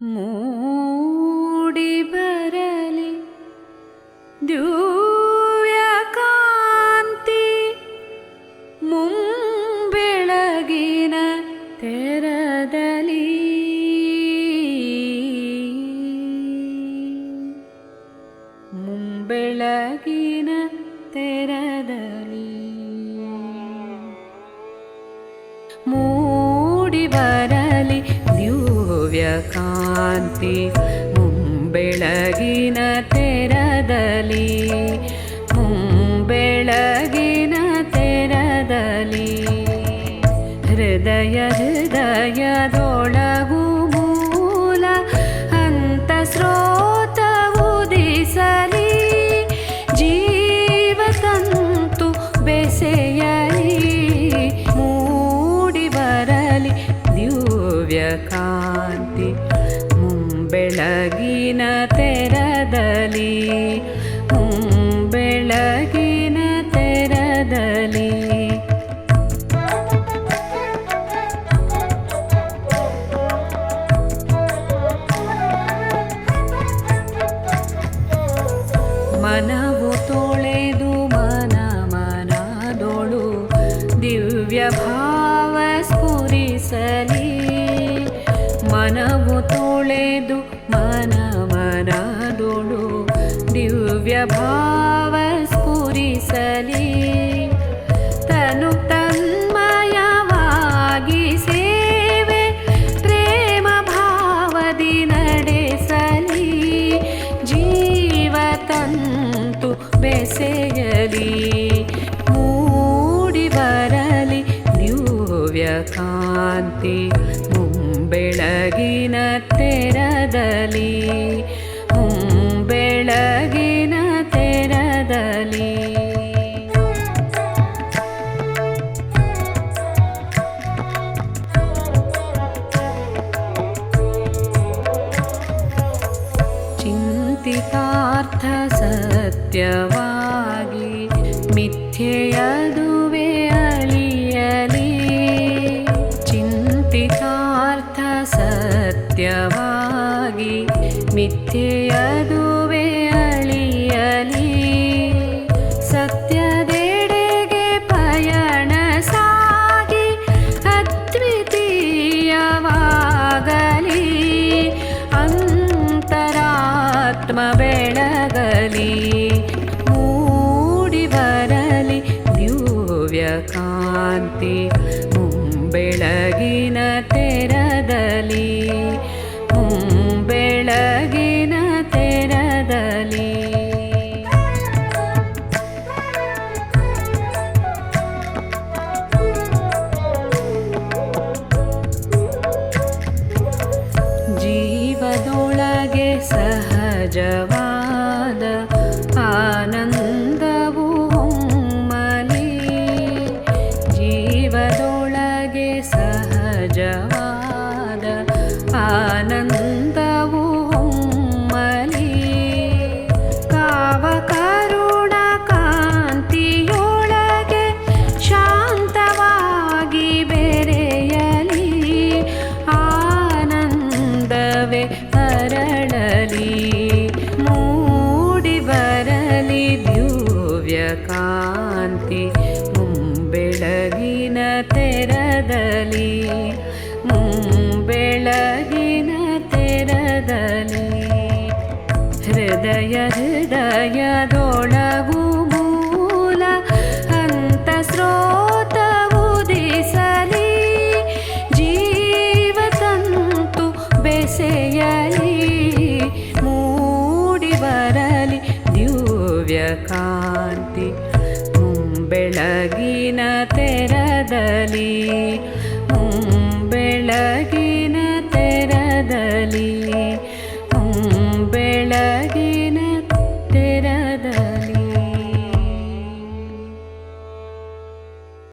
ಮೂಡಿ ಬರಲಿ ದಿವ್ಯ ಕಾಂತಿ ಮುಂಬೆಳಗಿನ ತೆರದಲಿ ಮುಂಬೆಳಗಿನ ತೆರದಲಿ ಮೂಡಿ ಬರಲಿ ದಿವ್ಯ ಕಾಂತಿ ಮುಂಬೆಳಗಿನ ತೆರದಲಿ ಮುಂಬೆಳಗಿನ ತೆರದಲಿ ಹೃದಯ ಹೃದಯದೊಳಗು ಮೂಲ ಅಂತ ಸ್ರೋತ ಉದಿಸಲಿ, ಜೀವತಂತು ಬೆಸೆಯಲಿ, ಮೂಡಿ ಬರಲಿ ದಿವ್ಯ ಕಾಂತಿ ಮುಂಬೆಳಗಿನ ತೆರದಲಿ ಬೆಳಗಿನ ತೆರದಲಿ ಮನವು ತೊಳೆದು ಭಾವ ಸ್ಫುರಿಸಲಿ ತನು ತನ್ಮಯವಾಗಿ ಸೇವೆ ಪ್ರೇಮ ನಡೆಸಲಿ. ಬೆಸೆಯಲಿ ಮೂಡಿ ಬರಲಿ. ಕಾಂತಿ ಮುಂಬೆಳಗಿನ ತೆರದಲಿ ಸತ್ಯವಾಗಿ ಮಿಥ್ಯೆಯದುವೆ ಅಳಿಯಲಿ. ಚಿಂತಿತಾರ್ಥ ಸತ್ಯವಾಗಿ ಮಿಥ್ಯೆಯದುವೆ ಅಂತರಾತ್ಮ ಬೆಳಗಲಿ ಮೂಡಿ ಬರಲಿ ದಿವ್ಯ ಕಾಂತಿ ಮುಂಬೆಳಗಿನ ಮೂಡಿ ಬರಲಿ ದಿವ್ಯ ಕಾಂತಿ ಮುಂಬೆಳಗಿನ ತೆರದಲಿ ಮುಂಬೆಳಗಿನ ತೆರದಲಿ ಹೃದಯ ಹೃದಯದೊಳಗು ಮುಂಬೆಳಗಿನ ತೆರದಲಿ ಬೆಳಗಿನ ತೆರದಲಿ